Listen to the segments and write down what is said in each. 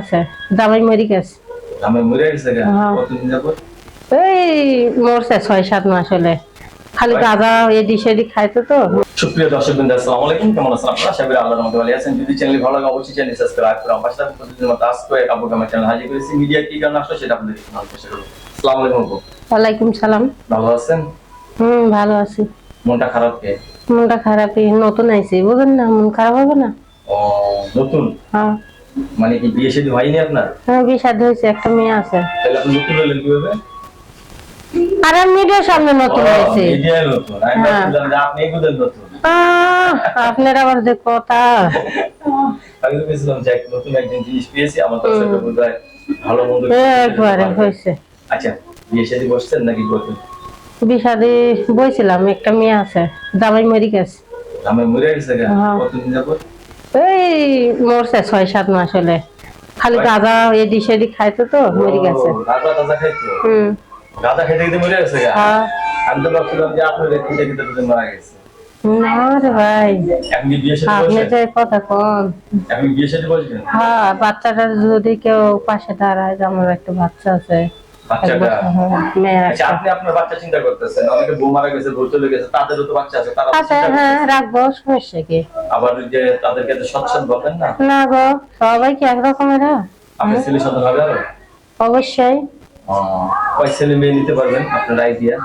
আছে মরি গেছে। আমি মরে গেছে হ্যাঁ। কতদিন যাবত? এই মরছে ছয় সাত মাস হলে। খালি গাঁজা এদিক সেদিক খাইতো তো। সুপ্রিয় দর্শক বৃন্দ আসসালামু আলাইকুম। কেমন আছেন আপনারা? আশা করি আল্লাহর রহমতে ভালো আছেন। যদি চ্যানেল ভালো লাগে অবশ্যই চ্যানেল সাবস্ক্রাইব করুন পাশে থাকুন। প্রতিদিন মতো আজকে আবু চ্যানেল হাজির করেছি। মিডিয়া কি কারণে আসলো সেটা আপনাদের জানার চেষ্টা করব। আসসালামু আলাইকুম ওয়ালাইকুম সালাম। ভালো আছেন? হুম ভালো আছি। মনটা খারাপ কে? মনটা খারাপই। নতুন আইছি। বুঝেন না মন খারাপ হবে না? ও নতুন? হ্যাঁ। মানে কি বিয়ে শাদী হয়নি আপনার? হ্যাঁ বিষাদ হয়েছে একটা মেয়ে আছে। তাহলে আপনি নতুন হলেন কীভাবে? আর মিডিয়ার সামনে নতুন হয়েছে। মিডিয়া নতুন। আমি হ্যাঁ। ভাবছিলাম যে আপনি এগুলো নতুন। আপনার আবার যে কথা। আমি তো ভেবেছিলাম যে নতুন একজন জিনিস পেয়েছি আমার তো সেটা বোধহয় ভালো মন্দ একবারে হয়েছে। আচ্ছা বিয়ে শাদী বসছেন নাকি করবেন বিষাদে বইছিলাম একটা মেয়ে আছে দাবাই মরি গেছে। আমি মরে গেছে হ্যাঁ। কতদিন যাবত? এই মরছে ছয় সাত মাস হলে। খালি গাঁজা এদিক সেদিক খাইতো তো মরি গেছে। হুম। গাঁজা খেতে খেতে মরে গেছে হ্যাঁ। আমি তো ভাবছিলাম যে আপনার খেতে খেতে মারা গেছে। না রে ভাই। আপনি যে কথা কন। হ্যাঁ বাচ্চাটার যদি কেউ পাশে দাঁড়ায় যে আমার একটা বাচ্চা আছে। বাচ্চাটা। হ্যাঁ, মেয়ে আচ্ছা আপনি আপনার বাচ্চা চিন্তা করতেছেন অনেকে বউ মারা গেছে বউ চলে গেছে তাদেরও তো বাচ্চা আছে তারা হ্যাঁ রাখব সমস্যা কি? আবার যে তাদেরকে তো সচ্ছল বলবেন না। না গো সবাই কি একরকমের? হয়? ছেলে সন্তান হবে আরও? অবশ্যই। কয় ছেলে মেয়ে নিতে পারবেন আপনার আইডিয়া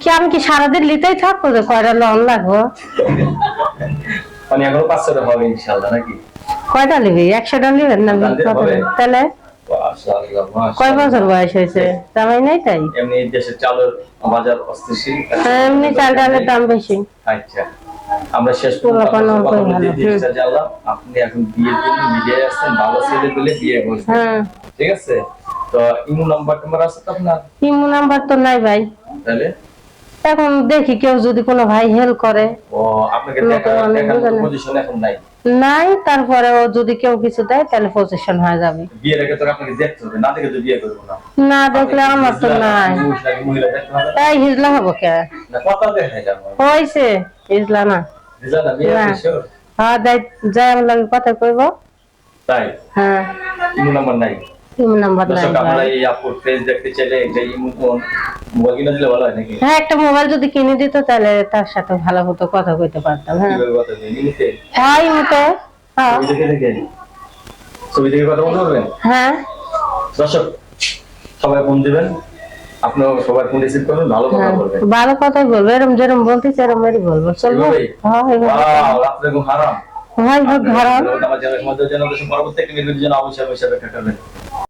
কি আমি কি সারাদিন লিতেই থাকব যে কয়টা লোন লাগবো? মানে এখনও পাঁচ ছটা হবে ইনশাল্লাহ নাকি? কয়টা নিবি? একশোটা নিবেন না তাহলে? কয় বছর বয়স হয়েছে? জামাই নাই তাই? এমনি দেশের চালের বাজার অস্থিতিশীল হ্যাঁ, এমনি চাল ডালের দাম বেশি। আচ্ছা। আমরা শেষ জানলাম আপনি এখন বিয়ের জন্য মিডিয়ায় আসছেন ভালো ছেলে পেলে বিয়ে করবেন হ্যাঁ। ঠিক আছে? তো ইমো নাম্বার টাম্বার আছে তো আপনার? ইমু নাম্বার তো নাই ভাই। তাহলে? এখন দেখি কেউ যদি কোনো ভাই হেল্প করে। নাই। তারপরে ও যদি কেউ কিছু দেয় তাহলে পজিশন হয়ে যাবে। না দেখলে আমার তো নাই। তাই হিজলা হব কে? হয়েছে হিজলা না। হ্যাঁ যাই যাই আমার লাগে কথা কইব। তাই? হ্যাঁ। নাম্বার নাই? নাম্বার নাই দর্শক আমরা ভাই। এই আপুর ফেস দেখতে চাইলে একটা ইমো ফোন মোবাইল কিনে দিলে ভালো হয় নাকি? হ্যাঁ একটা মোবাইল যদি কিনে দিত তাহলে তার সাথে ভালো মতো কথা কইতে পারতাম হ্যাঁ। কথা হ্যাঁ ইমুতে হ্যাঁ। ছবি দেখে কথা বলতে পারবেন? হ্যাঁ। দর্শক সবাই ফোন দিবেন। আপনারা সবাই ফোন রিসিভ করবেন ভালো কথা হ্যাঁ বলবেন। ভালো কথাই বলব এরম যেরম বলতেছে এরম এরই বলব। চলবো হ্যাঁ রাত্রে ঘুম হারাম। হয় হয় ঘরাম আমার চ্যানেল সমাজের জন্য পরবর্তী একটি জন্য অবশ্যই অবশ্যই করবেন।